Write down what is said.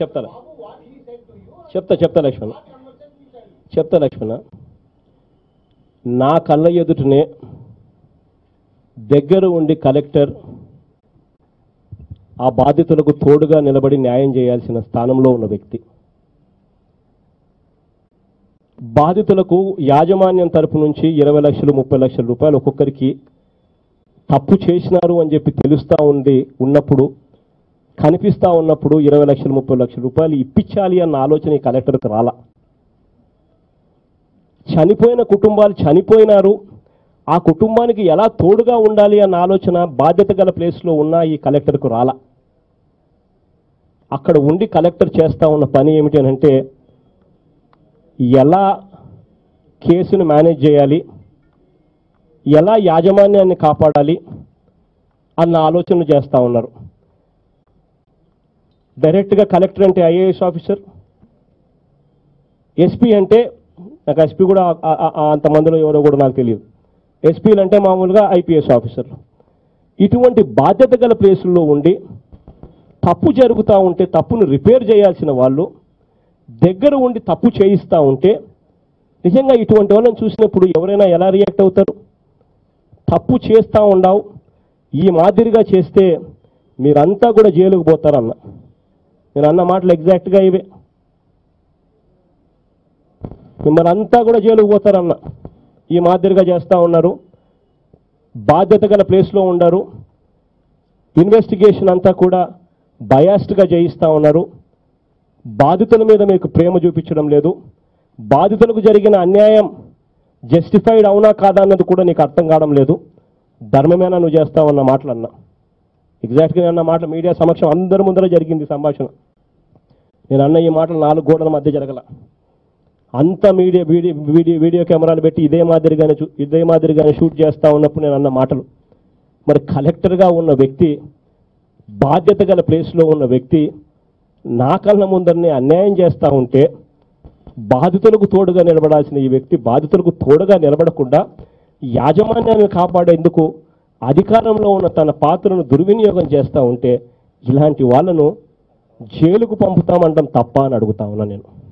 చెప్తాను. చెప్తా చెప్తా లక్ష్మణ. చెప్తా లక్ష్మణ. నా కళ్ళ ఎదుటనే దగ్గర ఉండి కలెక్టర్ ఆ బాధితులకు తోడుగా నిలబడి న్యాయం చేయాల్సిన స్థానంలో ఉన్న వ్యక్తి. బాధితులకు యాజమాన్యం తరపు నుంచి ఇరవై లక్షలు ముప్పై లక్షల రూపాయలు ఒక్కొక్కరికి తప్పు చేసినారు అని చెప్పి తెలుస్తూ ఉండి ఉన్నప్పుడు కనిపిస్తా ఉన్నప్పుడు ఇరవై లక్షలు ముప్పై లక్షల రూపాయలు ఇప్పించాలి అన్న ఆలోచన ఈ కలెక్టర్కి రాలా. చనిపోయిన కుటుంబాలు చనిపోయినారు. ఆ కుటుంబానికి ఎలా తోడుగా ఉండాలి అన్న ఆలోచన బాధ్యత గల ప్లేస్లో ఉన్న ఈ కలెక్టర్కు రాలా. అక్కడ ఉండి కలెక్టర్ చేస్తూ ఉన్న పని ఏమిటి అని అంటే ఎలా కేసును మేనేజ్ చేయాలి ఎలా యాజమాన్యాన్ని కాపాడాలి అన్న ఆలోచనలు చేస్తూ ఉన్నారు. డైరెక్ట్గా కలెక్టర్ అంటే ఐఏఎస్ ఆఫీసర్. ఎస్పీ అంటే నాకు ఎస్పీ కూడా అంతమందిలో ఎవరో కూడా నాకు తెలియదు. ఎస్పీలు అంటే మామూలుగా ఐపీఎస్ ఆఫీసర్లు. ఇటువంటి బాధ్యత గల ప్లేసుల్లో ఉండి తప్పు జరుగుతూ ఉంటే తప్పును రిపేర్ చేయాల్సిన వాళ్ళు దగ్గర ఉండి తప్పు చేయిస్తూ ఉంటే నిజంగా ఇటువంటి వాళ్ళని చూసినప్పుడు ఎవరైనా ఎలా రియాక్ట్ అవుతారు? తప్పు చేస్తూ ఉండవు ఈ మాదిరిగా చేస్తే మీరంతా కూడా జైలుకు పోతారన్న. మీరు అన్న మాటలు ఎగ్జాక్ట్గా ఇవే. మిమ్మల్ని అంతా కూడా జైలుకు పోతారన్న. ఈ మాదిరిగా చేస్తూ ఉన్నారు. బాధ్యత గల ప్లేస్లో ఉండరు. ఇన్వెస్టిగేషన్ అంతా కూడా బయాస్డ్గా చేయిస్తూ ఉన్నారు. బాధితుల మీద మీకు ప్రేమ చూపించడం లేదు. బాధితులకు జరిగిన అన్యాయం జస్టిఫైడ్ అవునా కాదా అన్నది కూడా నీకు అర్థం కావడం లేదు. ధర్మమేనా నువ్వు చేస్తావన్న మాటలు అన్నా ఎగ్జాక్ట్గా నేను అన్న మాటలు మీడియా సమక్షం అందరి ముందర జరిగింది సంభాషణ. నేను అన్న ఈ మాటలు నాలుగు గోడల మధ్య జరగల. అంత మీడియా వీడియో వీడియో వీడియో కెమెరాలు పెట్టి ఇదే మాదిరిగానే చూ- ఇదే మాదిరిగానే షూట్ చేస్తూ ఉన్నప్పుడు నేను అన్న మాటలు. మరి కలెక్టర్గా ఉన్న వ్యక్తి బాధ్యత గల ప్లేస్లో ఉన్న వ్యక్తి నా కళ్ళ ముందరనే అన్యాయం చేస్తూ ఉంటే బాధితులకు తోడుగా నిలబడాల్సిన ఈ వ్యక్తి బాధితులకు తోడుగా నిలబడకుండా యాజమాన్యాన్ని కాపాడేందుకు అధికారంలో ఉన్న తన పాత్రను దుర్వినియోగం చేస్తూ ఉంటే ఇలాంటి వాళ్ళను జైలుకు పంపుతామంటాం తప్ప అని అడుగుతా ఉన్నా నేను.